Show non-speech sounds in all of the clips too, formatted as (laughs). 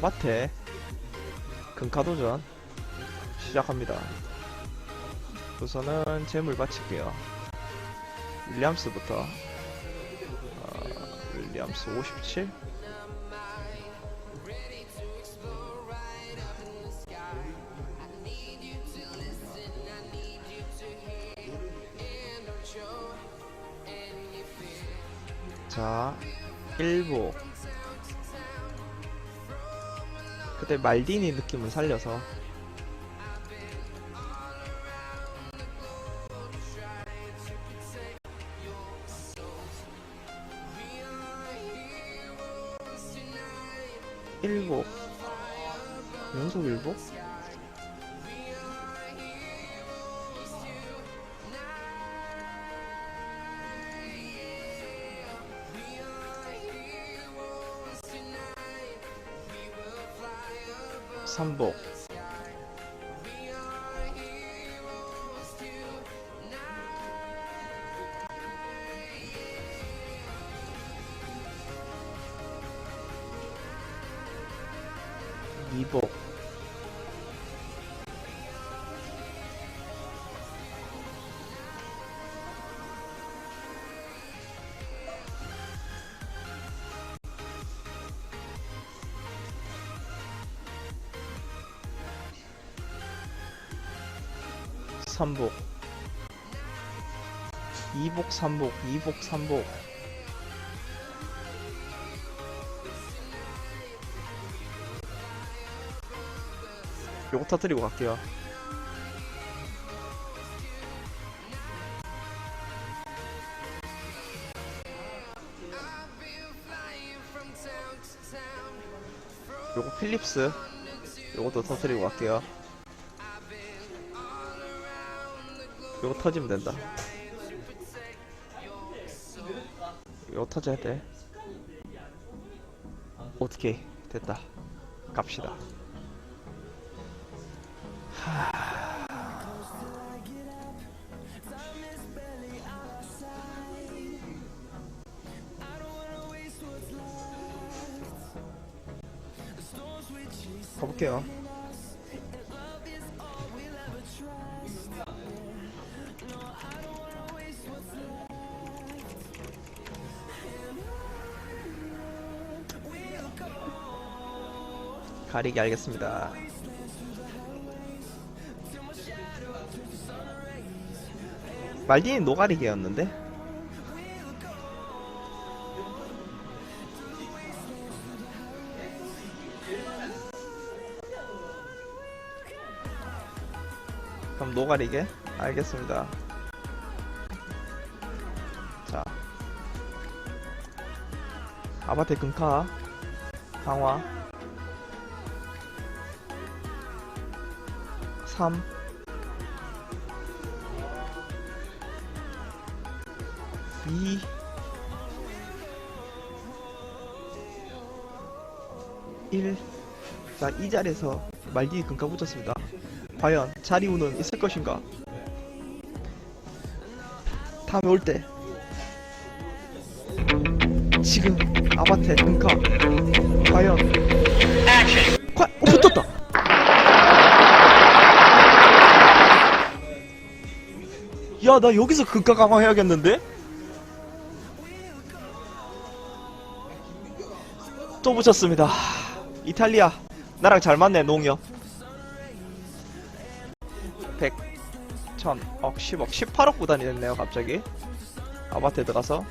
아바테 금카도전 시작합니다. 우선은 재물 바칠게요. 윌리엄스부터 어, 윌리엄스 57 자, 1보. 그때 말디니 느낌을 살려서 일복 연속 일복? 삼복. 이복 삼복. 이복 삼복 이복 삼복. 요거 터뜨리고 갈게요. 요거 필립스. 요것도 터뜨리고 갈게요 요거 터지면 된다. 요거 터져야 돼. 오케이. 됐다. 갑시다. 가볼게요 가리기 알겠습니다. 말디는 노가리기였는데? 그럼 노가리게? 알겠습니다. 자. 아바테 금카. 강화. 3 2 1 자, 이 자리에서 말디 금가 붙였습니다. 과연 자리우는 있을 것인가? 다음에 올 때. 지금 아바테 금가. 과연. 과, 야, 나 여기서 극가 강화해야겠는데? 또 붙였습니다. 이탈리아. 나랑 잘 맞네, 농협. 100, 1000, 억, 10억, 18억 구단이 됐네요, 갑자기. 아바트에 들어가서.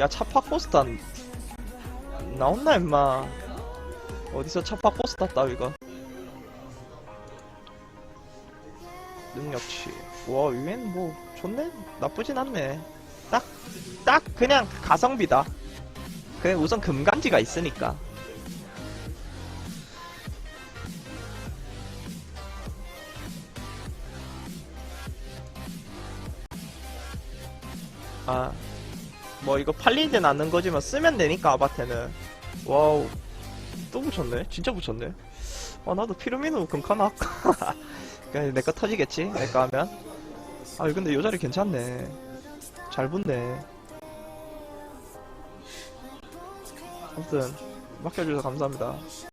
야, 차팍 포스탄. 나온나, 임마. 어디서 포스타 따위가. 능력치. 와, 이엔 뭐, 좋네? 나쁘진 않네. 딱, 딱, 그냥 가성비다. 그냥 우선 금간지가 있으니까. 아, 뭐 이거 팔리진 않는 거지만 쓰면 되니까, 아바테는. 와우. 또 붙였네? 진짜 붙였네? 아, 나도 피르미노 금카나 할까? (laughs) 그냥 내 거 터지겠지? 내 거 하면? 아 근데 요 자리 괜찮네 잘 붙네 아무튼 맡겨주셔서 감사합니다